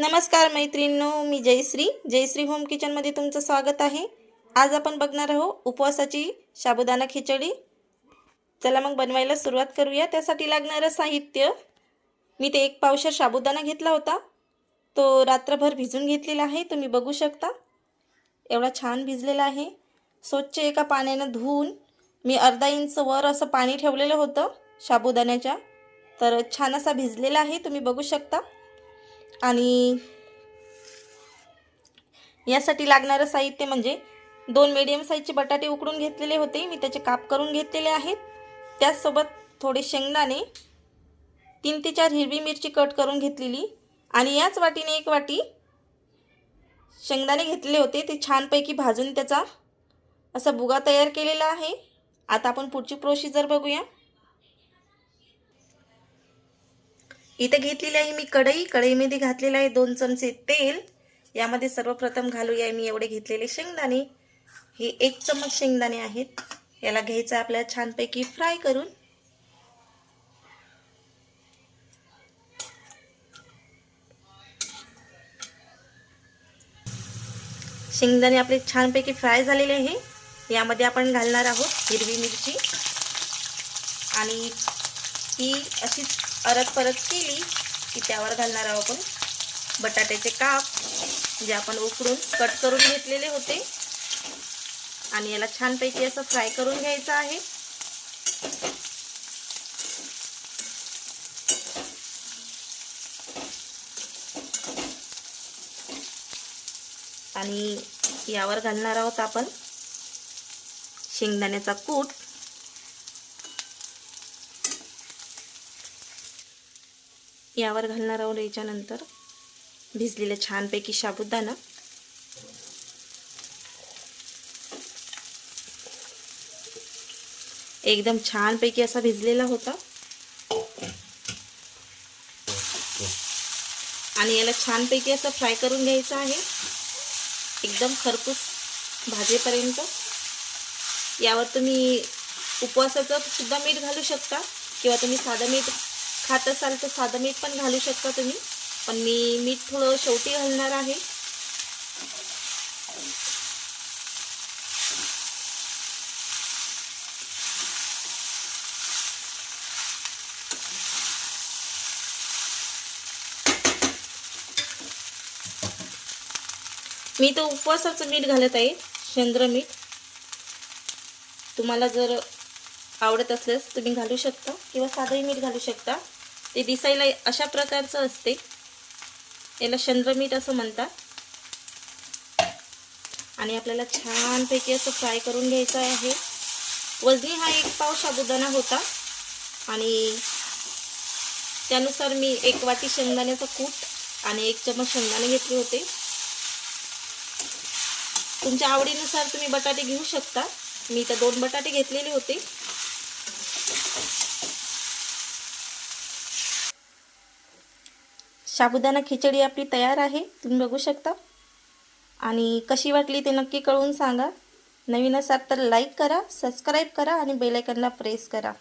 नमस्कार मैत्रिणींनो मी जयश्री. जयश्री होम किचनमध्ये तुमचं स्वागत आहे. आज आपण बघणार आहोत उपवासाची साबुदाणा खिचडी. चला मग बनवायला सुरुवात करूया. त्यासाठी लागणारं साहित्य. मी ते एक पावशर साबुदाणा घेतला होता. तो रात्रभर भिजून घेतलेला आहे. तुम्ही बघू शकता. एवढा छान भिजलेला आहे. स्वच्छ एका पाण्यानं धुवून मी अर्धा इंच वर असं पाणी ठेवलेलं होतं साबुदाण्याच्या. तर छान असा भिजलेला आहे. तुम्ही बघू शकता. आणि यासाठी लागणारं साहित्य म्हणजे दोन मीडियम साईजचे बटाटे उकडून घेतलेले होते. मी त्याचे काप करून घेतलेले आहेत. त्याचसोबत थोडे शेंगदाणे तीन ते चार हिरवी मिरची कट करून घेतलेली आणि याच वाटीने एक वाटी शेंगदाणे घेतलेले होते. ते छानपैकी भाजून त्याचा असा बुगा तयार केलेला आहे. आता आपण पुढची प्रोसिजर बघूया. इथं घेतलेली आहे मी कढई. कढईमध्ये घातलेलं आहे दोन चमचे तेल. यामध्ये सर्वप्रथम घालूया मी एवढे घेतलेले शेंगदाणे. हे एक चमच शेंगदाणे आहेत. याला घ्यायचं आपल्याला छानपैकी फ्राय करून. शेंगदाणे आपले छानपैकी फ्राय झालेले आहे. यामध्ये आपण घालणार आहोत हिरवी मिरची. आणि ही अशीच अरत परत केली की त्यावर घालणार आहोत आपण बटाट्याचे काप जे आपण उकडून कट करून घेतलेले होते. आणि याला छानपैकी असं फ्राय करून घ्यायचं आहे. आणि यावर घालणार आहोत आपण शेंगदाण्याचा कूट. यावर घालणार आहोत याच्यानंतर भिजलेलं छानपैकी साबुदाणा एकदम छानपैकी असा भिजलेला होता. आणि याला छानपैकी असं फ्राय करून घ्यायचं आहे. एकदम खरपूस भाजेपर्यंत. यावर तुम्ही उपवासाचं सुद्धा मीठ घालू शकता किंवा तुम्ही साधं मीठ खात असाल तर साधं मीठ पण घालू शकता तुम्ही. पण मी मीठ थोडं शेवटी घालणार आहे. मी तर उपवासाचं मीठ घालत आहे शेंद्र मीठ. तुम्हाला जर आवडत असल्यास तुम्ही घालू शकता किंवा साधंही मीठ घालू शकता. ते दिसायला अशा प्रकारचं असते. याला चंद्रमीठ असं म्हणतात. आणि आपल्याला छानपैकी असं फ्राय करून घ्यायचं आहे. वजनी हा एक पाव साबुदाणा होता. आणि त्यानुसार मी एक वाटी शेंगदाण्याचा कूट आणि एक चमच शेंगदाणे घेतले होते. तुमच्या आवडीनुसार तुम्ही बटाटे घेऊ शकता. मी तर दोन बटाटे घेतलेले होते. साबुदाणा खिचडी आपली तयार आहे. तुम्ही बघू शकता. आणि कशी वाटली ते नक्की कळवून सांगा. नवीन असाल तर लाईक करा सबस्क्राईब करा आणि बेलायकनला प्रेस करा.